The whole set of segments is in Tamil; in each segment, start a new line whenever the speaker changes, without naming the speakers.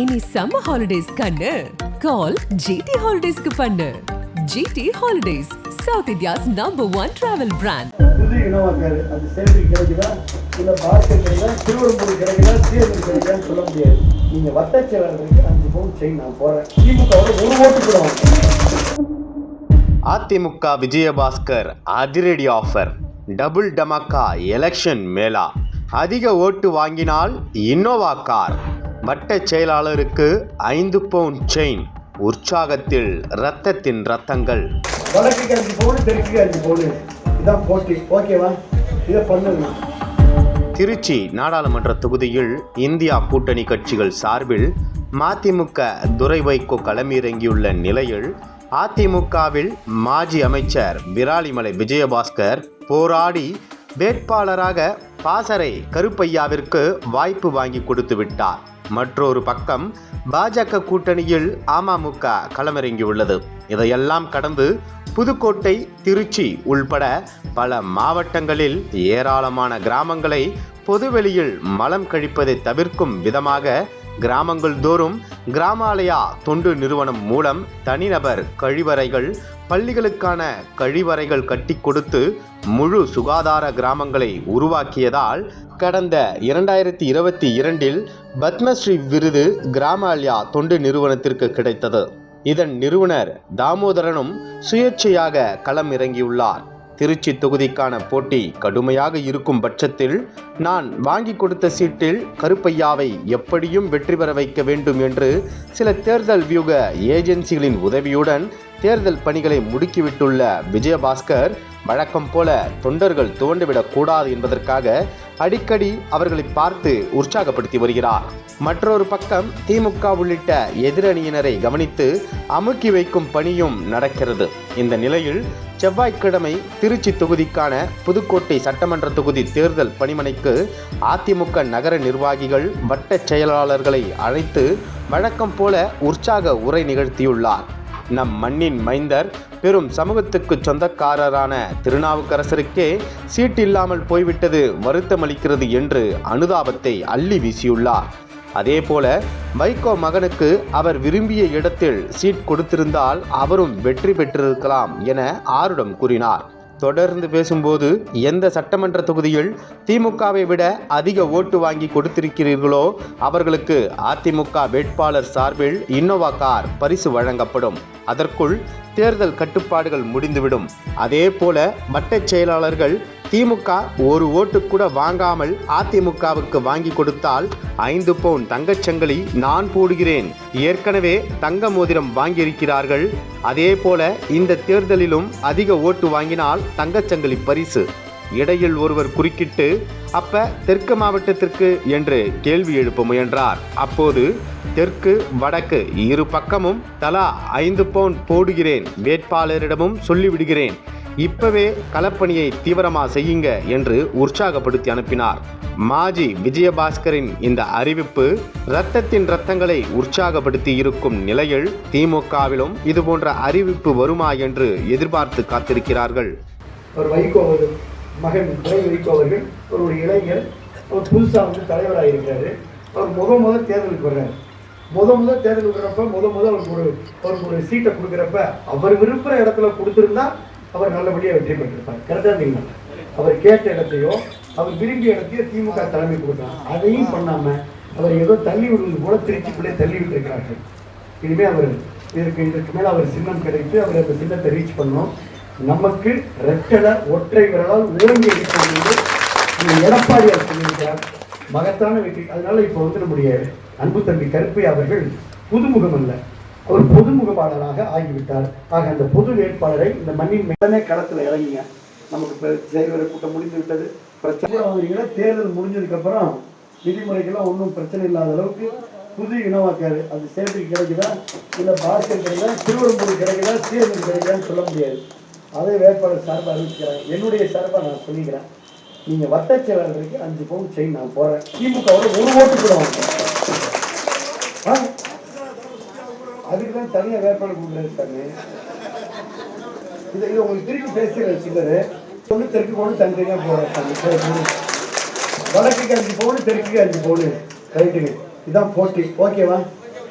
இனி சம்மர் ஹாலிடேஸ் கண்ணு. கால் ஜிடி ஹாலிடேஸ்க்கு பண்ணு. GT holidays South India's number one travel brand
புது இனவாக்காரு அது சேலரி கிடைக்குதா? இல்லை பாஸ்கர் கிடைக்குதா? திருவள்ளூர் கிடைக்குதா? சீரகர் கிடைக்குதான்னு சொல்ல முடியாது. நீங்கள் வட்ட செயலாளருக்கு அஞ்சு பவுன் செயின் நான் போகிறேன் திமுகவோட ஒரு ஓட்டு கூட
அதிமுக விஜயபாஸ்கர் அதிரடி ஆஃபர். டபுள் டமக்கா எலெக்ஷன் மேளா. அதிக ஓட்டு வாங்கினால் இன்னோவா கார். வட்ட செயலாளருக்கு ஐந்து பவுன் செயின். உற்சாகத்தில் இரத்தத்தின் ரத்தங்கள்
வடக்குக்கு அஞ்சு பவுன் தெற்குக்கு அஞ்சு பவுன் இதான் போட்டி. ஓகேவா இதை பண்ணுங்க.
திருச்சி நாடாளுமன்ற தொகுதியில் இந்தியா கூட்டணி கட்சிகள் சார்பில் மதிமுக துரை வைகோ களமிறங்கியுள்ள நிலையில் அதிமுகவில் மாஜி அமைச்சர் விராலிமலை விஜயபாஸ்கர் போராடி வேட்பாளராக பாசறை கருப்பையாவிற்கு வாய்ப்பு வாங்கி கொடுத்து விட்டார். மற்றொரு பக்கம் பாஜக கூட்டணியில் அமமுக களமிறங்கியுள்ளது. இதையெல்லாம் கடந்து புதுக்கோட்டை திருச்சி உள்பட பல மாவட்டங்களில் ஏராளமான கிராமங்களை பொதுவெளியில் மலம் கழிப்பதை தவிர்க்கும் விதமாக கிராமங்கள் தோறும் கிராமாலயா தொண்டு நிறுவனம் மூலம் தனிநபர் கழிவறைகள் பள்ளிகளுக்கான கழிவறைகள் கட்டி கொடுத்து முழு சுகாதார கிராமங்களை உருவாக்கியதால் கடந்த இரண்டாயிரத்தி இருபத்தி இரண்டில் பத்மஸ்ரீ விருது கிராமாலயா தொண்டு நிறுவனத்திற்கு கிடைத்தது. இதன் நிறுவனர் தாமோதரனும் சுயேட்சையாக களம் இறங்கியுள்ளார் திருச்சி தொகுதிக்கான போட்டி கடுமையாக இருக்கும் பட்சத்தில் நான் வாங்கி கொடுத்த சீட்டில் கருப்பையாவை எப்படியும் வெற்றி பெற வைக்க வேண்டும் என்று சில தேர்தல் வியூக ஏஜென்சிகளின் உதவியுடன் தேர்தல் பணிகளை முடுக்கிவிட்டுள்ள விஜயபாஸ்கர் வழக்கம் போல தொண்டர்கள் துவண்டுவிடக் கூடாது என்பதற்காக அடிக்கடி அவர்களை பார்த்து உற்சாகப்படுத்தி வருகிறார். மற்றொரு பக்கம் திமுக உள்ளிட்ட எதிரணியினரை கவனித்து அமுக்கி வைக்கும் பணியும் நடக்கிறது. இந்த நிலையில் செவ்வாய்க்கிழமை திருச்சி தொகுதிக்கான புதுக்கோட்டை சட்டமன்ற தொகுதி தேர்தல் பணிமனைக்கு அதிமுக நகர நிர்வாகிகள் வட்ட செயலாளர்களை அழைத்து வழக்கம் போல உற்சாக உரை நிகழ்த்தியுள்ளார். நம் மண்ணின் மைந்தர் பெரும் சமூகத்துக்கு சொந்தக்காரரான திருநாவுக்கரசருக்கே சீட்டில்லாமல் போய்விட்டது வருத்தமளிக்கிறது என்று அனுதாபத்தை அள்ளி வீசியுள்ளார். அதேபோல வைகோ மகனுக்கு அவர் விரும்பிய இடத்தில் சீட் கொடுத்திருந்தால் அவரும் வெற்றி பெற்றிருக்கலாம் என ஆருடம் கூறினார். தொடர்ந்து பேசும்போது எந்த சட்டமன்ற தொகுதியில் திமுகவை விட அதிக ஓட்டு வாங்கி கொடுத்திருக்கிறீர்களோ அவர்களுக்கு அதிமுக வேட்பாளர் சார்பில் இன்னோவா கார் பரிசு வழங்கப்படும். அதற்குள் தேர்தல் கட்டுப்பாடுகள் முடிந்துவிடும். அதே போல வட்டச் செயலாளர்கள் திமுக ஒரு ஓட்டு கூட வாங்காமல் அதிமுகவுக்கு வாங்கி கொடுத்தால் ஐந்து பவுன் தங்கச்சங்கிலி நான் போடுகிறேன். ஏற்கனவே தங்க மோதிரம் வாங்கியிருக்கிறார்கள். அதே போல இந்த தேர்தலிலும் அதிக ஓட்டு வாங்கினால் தங்கச்சங்கிலி பரிசு. இடையில் ஒருவர் குறுக்கிட்டு அப்ப தெற்கு மாவட்டத்திற்கு என்று கேள்வி எழுப்ப முயன்றார். அப்போது தெற்கு வடக்கு இரு பக்கமும் தலா ஐந்து பவுன் போடுகிறேன். வேட்பாளரிடமும் சொல்லிவிடுகிறேன். இப்பவே களப்பணியை தீவிரமா செய்யுங்க என்று உற்சாகப்படுத்தி அனுப்பினார். மாஜி விஜயபாஸ்கரின் இந்த அறிவிப்பு ரத்தத்தின் ரத்தங்களை உற்சாகப்படுத்தி இருக்கும் நிலையில் திமுகவிலும் இதுபோன்ற அறிவிப்பு வருமா என்று எதிர்பார்த்து காத்திருக்கிறார்கள்.
ஒரு வைகோ மகன் வைகோ அவர்கள் ஒரு இளைஞர் ஒரு புதுசாக வந்து தலைவராக இருக்கிறாரு. அவர் முத முத தேர்தலுக்கு வர்றாரு. முத முத தேர்தலுக்கு வர்றப்ப முத முத அவருக்கு ஒரு அவருக்கு ஒரு சீட்டை கொடுக்குறப்ப அவர் விரும்புகிற இடத்துல கொடுத்துருந்தா அவர் நல்லபடியாக வெற்றி பெற்றிருப்பார். கரெக்டாக இருந்தீங்களா அவர் கேட்ட இடத்தையோ அவர் விரும்பிய இடத்தையோ திமுக தலைமை கொடுத்தார் அதையும் பண்ணாமல் அவர் ஏதோ தள்ளி விடுவது போல திருச்சிக்குள்ளே தள்ளி விட்டிருக்கிறார்கள். இனிமேல் அவர் இதற்கு இதற்கு மேலே அவர் சின்னம் கிடைத்து அவர் அந்த சின்னத்தை ரீச் பண்ணோம். நமக்கு ரெட்டலை ஒற்றை விரலால் ஓங்கி அடிப்போம் என்று இந்த எடப்பாடியார் சொல்லியிருக்கிறார். மகத்தான வெற்றி. அதனால இப்போ வந்து நம்முடைய அன்பு தம்பி கருப்பை அவர்கள் புதுமுகம் அல்ல. அவர் பொதுமுகப்பாளராக ஆகிவிட்டார். ஆக அந்த பொது வேட்பாளரை இந்த மண்ணின் மேலே களத்தில் இறங்கிங்க. நமக்கு செயல்வரை கூட்டம் முடிந்து விட்டது. பிரச்சனை வாங்குறீங்கன்னா தேர்தல் முடிஞ்சதுக்கப்புறம் விதிமுறைக்கெல்லாம் ஒன்றும் பிரச்சனை இல்லாத அளவுக்கு புது இனவாக்காரு அது சேலரி கிடைக்குதா? இல்லை பாஸ்கர் கிடைக்குதா? திருவள்ளூர் கிடைக்குதா? சீரகர் கிடைக்குதான்னு சொல்ல முடியாது. அதே வேட்பாளர் சார்பாக அறிவிக்கிறேன் என்னுடைய சார்பாக நான் சொல்லிக்கிறேன். நீங்கள் வட்ட செயலாளருக்கு அஞ்சு பவுன் செயின் நான் போகிறேன் திமுகவோட ஒரு ஓட்டு கூட வாங்க. ஆ? அதுக்கு தான் தனியாக வேட்பாளர் கொடுக்குறது சாமி இதை இதை உங்களுக்கு திருப்பி பேசுகிற சிலர் ஒன்று தெற்கு போகணும் தனித்தனியாக போகிறேன் சாமி. சரி, சரி. வடக்குக்கு அஞ்சு போகணும் தெற்குக்கு அஞ்சு போகணும். ரைட்டுங்க இதான் போட்டி. ஓகேவா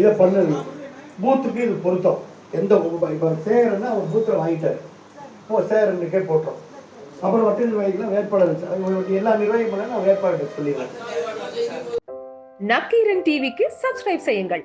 இதை பண்ணது பூத்துக்கு இது பொருத்தம். எந்த இப்போ சேகரன்னா அவர் பூத்தில் வாங்கிட்டார். ஓ சேகரனுக்கே போட்டோம். அப்புறம் வட்ட நிர்வாகிகள்லாம் வேட்பாளர் வச்சு அவங்க எல்லா நிர்வாகி நான் வேட்பாளர் சொல்லிடுறேன்.
நக்கீரன் டிவிக்கு சப்ஸ்கிரைப் செய்யுங்கள்.